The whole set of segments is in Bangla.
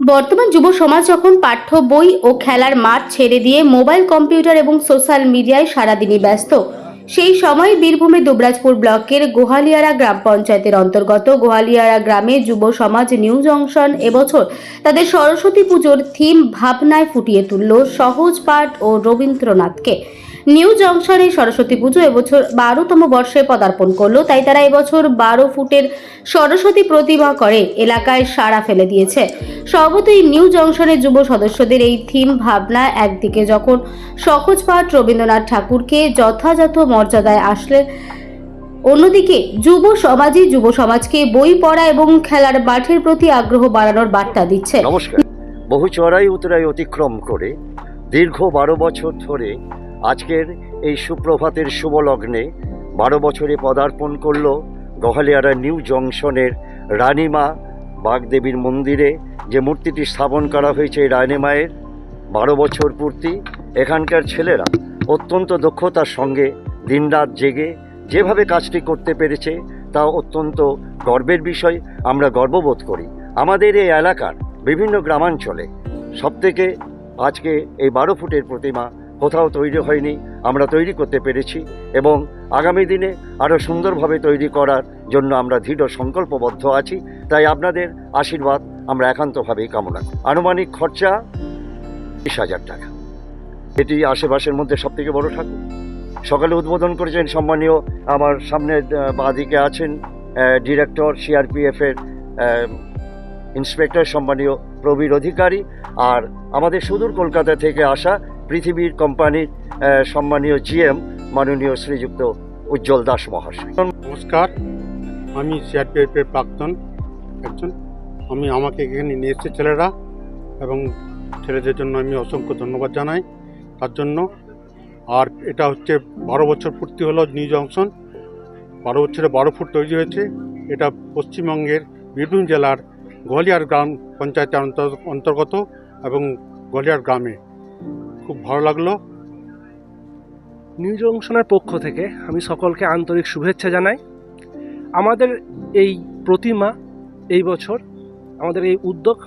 বর্তমান যুব সমাজ যখন পাঠ্য, বই ও খেলার মাঠ ছেড়ে দিয়ে মোবাইল, কম্পিউটার এবং সোশ্যাল মিডিয়ায় সারাদিনই ব্যস্ত, সেই সময় বীরভূমে দুবরাজপুর ব্লকের গোহালিয়ারা গ্রাম পঞ্চায়েতের অন্তর্গত গোহালিয়ারা গ্রামে যুব সমাজ নিউ জংশন এবছর তাদের সরস্বতী পুজোর থিম ভাবনায় ফুটিয়ে তুলল সহজ পাঠ ও রবীন্দ্রনাথকে। নিউ জংশনে সরস্বতী পুজো এবছর বারোতম বর্ষে পদার্পণ করল, তাই তারা এবছর বারো ফুটের সরস্বতী প্রতিমা করে, এলাকায় সাড়া ফেলে দিয়েছে। সর্বতই নিউ জংশনের যুব সদস্যদের এই থিম ভাবনা একদিকে যখন সহজ পাঠ রবীন্দ্রনাথ ঠাকুরকে যথাযথ মর্যাদায় আসলে, অন্যদিকে যুব সমাজই যুব সমাজকে বই পড়া এবং খেলার মাঠের প্রতি আগ্রহ বাড়ানোর বার্তা দিচ্ছে। নমস্কার। বহু চড়াই উতরাই অতিক্রম করে দীর্ঘ বারো বছর ধরে আজকের এই সুপ্রভাতের শুভ লগ্নে বারো বছরে পদার্পণ করল গহালিয়ারা নিউ জংশনের রানীমা বাগদেবীর মন্দিরে। যে মূর্তিটি স্থাপন করা হয়েছে রানীমায়ের বারো বছর পূর্তি এখানকার ছেলেরা অত্যন্ত দক্ষতার সঙ্গে দিনরাত জেগে যেভাবে কাজটি করতে পেরেছে তা অত্যন্ত গর্বের বিষয়, আমরা গর্ববোধ করি। আমাদের এই এলাকার বিভিন্ন গ্রামাঞ্চলে সবথেকে আজকে এই বারো ফুটের প্রতিমা কোথাও তৈরি হয়নি, আমরা তৈরি করতে পেরেছি এবং আগামী দিনে আরও সুন্দরভাবে তৈরি করার জন্য আমরা দৃঢ় সংকল্পবদ্ধ আছি। তাই আপনাদের আশীর্বাদ আমরা একান্তভাবেই কামনা করি। আনুমানিক খরচা বিশ হাজার টাকা। এটি আশেপাশের মধ্যে সবথেকে বড় ঠাকুর। সকালে উদ্বোধন করেছেন সম্মানীয় আমার সামনে বাঁদিকে আছেন ডিরেক্টর, সিআরপিএফের ইন্সপেক্টর সম্মানীয় প্রবীর অধিকারী। আর আমাদের সুদূর কলকাতা থেকে আসা পৃথিবীর কোম্পানির সম্মানীয় জিএম মাননীয় শ্রীযুক্ত উজ্জ্বল দাস মহাশয়। নমস্কার, আমি সিআরপিএফের প্রাক্তন একজন। আমি আমাকে এখানে নিয়ে এসছে ছেলেরা এবং ছেলেদের জন্য আমি অসংখ্য ধন্যবাদ জানাই। তার জন্য আর এটা হচ্ছে বারো বছর পূর্তি হলো নিউ জংশন। বারো বছরে বারো ফুট তৈরি হয়েছে। এটা পশ্চিমবঙ্গের বীরভূম জেলার গোয়ালিয়ার গ্রাম পঞ্চায়েতের অন্তর- অন্তর্গত এবং গোয়ালিয়ার গ্রামে। খুব ভালো লাগল। নিউ জংশনের পক্ষ থেকে আমি সকলকে আন্তরিক শুভেচ্ছা জানাই। আমাদের এই প্রতিমা এই বছর, আমাদের এই উদ্যোগ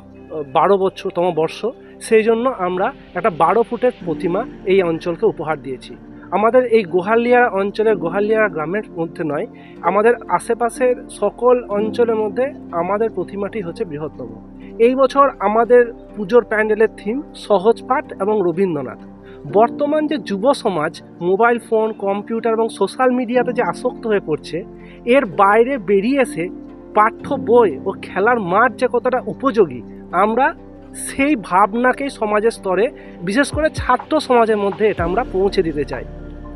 বারো বছরতম বর্ষ, সেই জন্য আমরা একটা বারো ফুটের প্রতিমা এই অঞ্চলকে উপহার দিয়েছি। আমাদের এই গোহালিয়া অঞ্চলের গোহালিয়া গ্রামের মধ্যে নয়, আমাদের আশেপাশের সকল অঞ্চলের মধ্যে আমাদের প্রতিমাটি হচ্ছে বৃহত্তম। এই বছর আমাদের পুজোর প্যান্ডেলের থিম সহজ পাঠ এবং রবীন্দ্রনাথ। বর্তমান যে যুব সমাজ, মোবাইল ফোন, কম্পিউটার এবং সোশ্যাল মিডিয়াতে যে আসক্ত হয়ে পড়ছে, এর বাইরে বেরিয়ে এসে পাঠ্য বই ও খেলার মাঠ যে কতটা উপযোগী, আমরা সেই ভাবনাকেই সমাজের স্তরে, বিশেষ করে ছাত্র সমাজের মধ্যে এটা আমরা পৌঁছে দিতে চাই।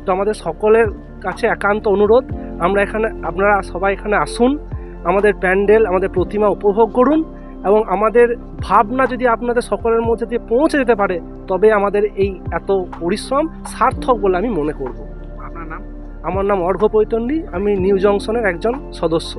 তো আমাদের সকলের কাছে একান্ত অনুরোধ, আমরা এখানে, আপনারা সবাই এখানে আসুন, আমাদের প্যান্ডেল, আমাদের প্রতিমা উপভোগ করুন। এবং আমাদের ভাবনা যদি আপনাদের সকলের মধ্যে দিয়ে পৌঁছে যেতে পারে তবে আমাদের এই এত পরিশ্রম সার্থক বলে আমি মনে করব। আপনার নাম? আমার নাম অর্ঘ্য পৈতন্ডী আমি নিউ জংশনের একজন সদস্য।